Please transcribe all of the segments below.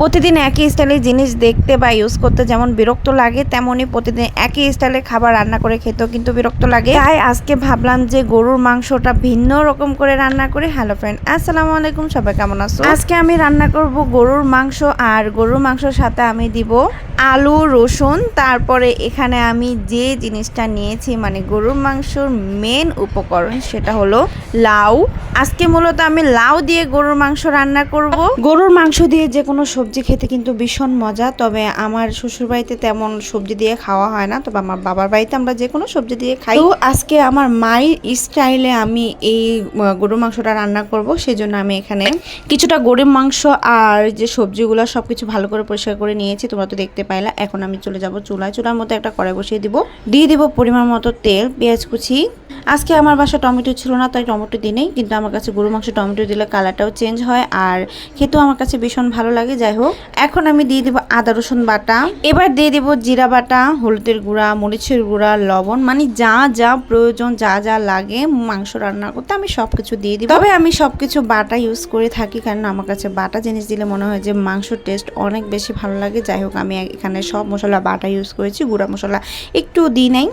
প্রতিদিন একই স্টাইলের জিনিস দেখতে বা ইউজ করতে যেমন বিরক্ত লাগে তেমনই প্রতিদিন একই স্টাইলের খাবার রান্না করে খেতেও কিন্তু বিরক্ত লাগে। তাই আজকে ভাবলাম যে গরুর মাংসটা ভিন্ন রকম করে রান্না করে হ্যালো ফ্রেন্ড আসসালামু আলাইকুম, সবাই কেমন আছো? আজকে আমি রান্না করব গরুর মাংস আর গরুর মাংসর সাথে আমি দিব আলু, রসুন, তারপরে এখানে আমি যে জিনিসটা নিয়েছি মানে গরুর মাংসর মেন উপকরণ সেটা হলো লাউ। আজকে মূলত আমি লাউ দিয়ে গরুর মাংস রান্না করব। গরুর মাংস দিয়ে যে কোনো সবজি খেতে কিন্তু ভীষণ মজা, তবে আমার শ্বশুর বাড়িতে তেমন সবজি দিয়ে খাওয়া হয় না, তবে আমার বাবার বাড়িতে আমরা যে কোনো সবজি দিয়ে খাই। তো আজকে আমার মায়ের স্টাইলে আমি এই গরুর মাংসটা রান্না করব, সেজন্য আমি এখানে কিছুটা গরুর মাংস আর যে সবজিগুলো সব কিছু ভালো করে পরিষ্কার করে নিয়েছি, তোমরা তো দেখতে পাইলা। এখন আমি চলে যাব চুলায়, চুলার মতো একটা কড়াই বসিয়ে দিব। দিয়ে দিব পরিমাণ মতো তেল, পেঁয়াজ কুচি আজকে আমার বাসা টমেটো ছিল না, তাই টমেটো দিই নেই কিন্তু আমার কাছে গরু মাংস টমেটো দিলে কালারটাও চেঞ্জ হয় আর খেতেও আমার কাছে ভীষণ ভালো লাগে, যাই হোক। এখন আমি দিয়ে দিব আদা, রসুন বাটা। এবার দিয়ে দেবো জিরা বাটা, হলুদের গুঁড়া, মরিচের গুঁড়া, লবণ মানে যা যা প্রয়োজন, যা যা লাগে মাংস রান্না করতে আমি সব কিছু দিয়ে দিব। তবে আমি সব কিছু বাটা ইউজ করে থাকি, কারণ আমার কাছে বাটা জিনিস দিলে মনে হয় যে মাংসর টেস্ট অনেক বেশি ভালো লাগে। যাই হোক, আমি এখানে সব মশলা বাটা ইউজ করেছি, গুঁড়া মশলা একটু দিই নাই।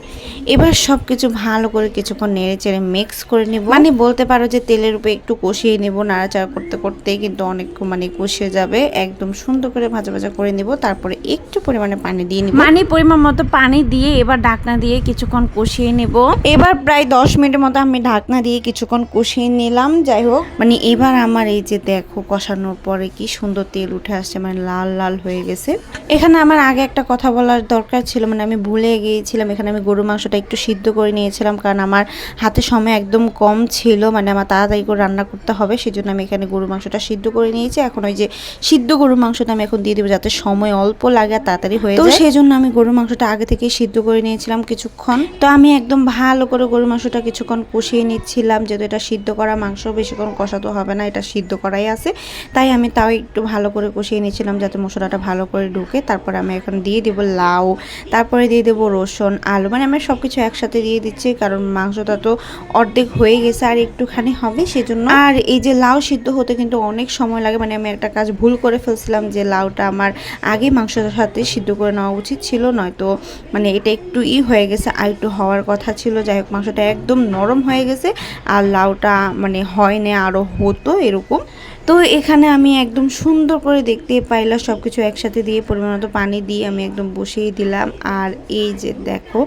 এবার সব কিছু ভালো করে কিছুক্ষণ নেড়ে চেড়ে মিক্স করে নিব। মানে বলতে পারো যে তেলের উপরে একটু কষিয়ে নেব, নাড়াচাড়া করতে করতে কিন্তু অনেক মানে কষিয়ে যাবে। একদম সুন্দর করে ভাজা ভাজা করে নিব, তারপরে একটু পরিমাণে পানি দিয়ে নিব। মানে পরিমাণ মতো পানি দিয়ে এবার ঢাকনা দিয়ে কিছুক্ষণ কষিয়ে নেব। এবার প্রায় দশ মিনিটের মতো আমি ঢাকনা দিয়ে কিছুক্ষণ কষিয়ে নিলাম যাই হোক। মানে এবার আমার এই যে দেখো কষানোর পরে কি সুন্দর তেল উঠে আসছে মানে লাল লাল হয়ে গেছে। এখানে আমার আগে একটা কথা বলার দরকার ছিল মানে আমি ভুলে গিয়েছিলাম। এখানে আমি গরু মাংসটা একটু সিদ্ধ করে নিয়েছিলাম কারণ আমার হাতে সময় একদম কম ছিল মানে আমার তাড়াতাড়ি করে রান্না করতে হবে সেজন্য আমি এখানে গরু মাংসটা সিদ্ধ করে নিয়েছি। এখন ওই যে সিদ্ধ গরু মাংসটা আমি এখন দিয়ে দেবো যাতে সময় অল্প লাগে আর তাড়াতাড়ি হয়ে যায় তো সেই জন্য আমি গরুর মাংসটা আগে থেকেই সিদ্ধ করে নিয়েছিলাম কিছুক্ষণ। তো আমি একদম ভালো করে গরুর মাংসটা কিছুক্ষণ কষিয়ে নিচ্ছিলাম যেহেতু এটা সিদ্ধ করা মাংস বেশিক্ষণ কষাতে হবে না এটা সিদ্ধ করাই আছে। তাই আমি তাও একটু ভালো করে কষিয়ে নিয়েছিলাম যাতে মশলাটা ভালো করে ঢুকে। তারপরে আমি এখন দিয়ে দেবো লাউ তারপরে দিয়ে দেবো রসুন আলু মানে আমি সব কিছু একসাথে দিয়ে দিচ্ছি কারণ মাংসটা তো অর্ধেক হয়ে গেছে আর একটুখানি হবে সেজন্য। আর এই যে লাউ সিদ্ধ হতে কিন্তু অনেক সময় লাগে মানে আমি একটা কাজ ভুল করে ফেলছিলাম যে লাউটা আমার আগে মাংসের সাথে সিদ্ধ করে নেওয়া উচিত ছিল নয়তো মানে এটা একটু ই হয়ে গেছে, আর একটু হওয়ার কথা ছিল। যাই হোক, মাংসটা একদম নরম হয়ে গেছে আর লাউটা মানে হয় না আরও হতো এরকম। তো এখানে আমি একদম সুন্দর করে দেখতে পাইলাম সব কিছু একসাথে দিয়ে পরিমাণ পানি দিয়ে আমি একদম বসিয়ে দিলাম। আর এই যে দেখো,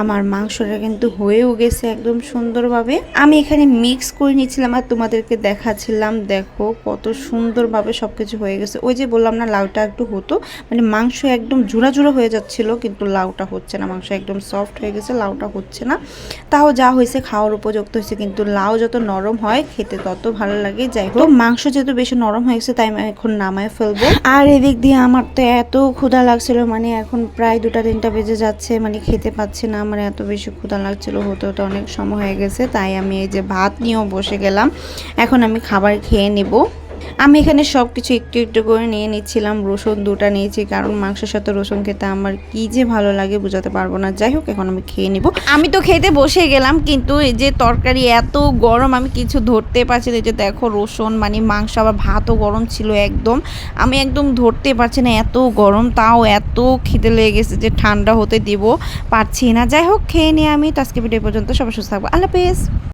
আমার মাংসটা কিন্তু হয়েও গেছে একদম সুন্দরভাবে। আমি এখানে মিক্স করে নিয়েছিলাম আর তোমাদেরকে দেখাচ্ছিলাম। দেখো কত সুন্দরভাবে সব কিছু হয়ে গেছে। ওই যে বললাম না, লাউটা একটু হতো মানে মাংস একদম জোড়া জোড়া হয়ে যাচ্ছিল, কিন্তু লাউটা হচ্ছে না। মাংস একদম সফট হয়ে গেছে, লাউটা হচ্ছে না। তাও যা হয়েছে খাওয়ার উপযুক্ত হয়েছে, কিন্তু লাউ যত নরম হয়, খেতে তত ভালো লাগে। যাই হোক, মাংস যেহেতু বেশি নরম হয়ে গেছে, তাই আমি এখন নামায় ফেলব। আর এদিক দিয়ে আমার তো এত ক্ষুধা লাগছিল মানে এখন প্রায় দুটা তিনটা বেজে যাচ্ছে মানে খেতে পাচ্ছি না, আমার এত বেশি ক্ষুধা লাগছিল, হতে হতে অনেক সময় হয়ে গেছে, তাই আমি এই যে ভাত নিয়েও বসে গেলাম। এখন আমি খাবার খেয়ে নেব। আমি এখানে সব কিছু একটু একটু করে নিয়ে নিচ্ছিলাম, রসুন দুটা নিয়েছি, কারণ মাংসের সাথে রসুন খেতে আমার কি যে ভালো লাগে বোঝাতে পারব না। যাই হোক, এখন আমি খেয়ে নিব। আমি তো খেতে বসে গেলাম, কিন্তু এই যে তরকারি এত গরম, আমি কিছু ধরতে পারছি না। এই যে দেখো রসুন মানে মাংস, আবার ভাতও গরম ছিল একদম। আমি একদম ধরতে পারছি না এত গরম, তাও এত খিদে লেগে গেছে যে ঠান্ডা হতে দিব, পারছি না। যাই হোক, খেয়ে নিয়ে আমি তো আজকে ভিডিও পর্যন্ত সবাই সুস্থ থাকব। আল্লাহ হাফেজ।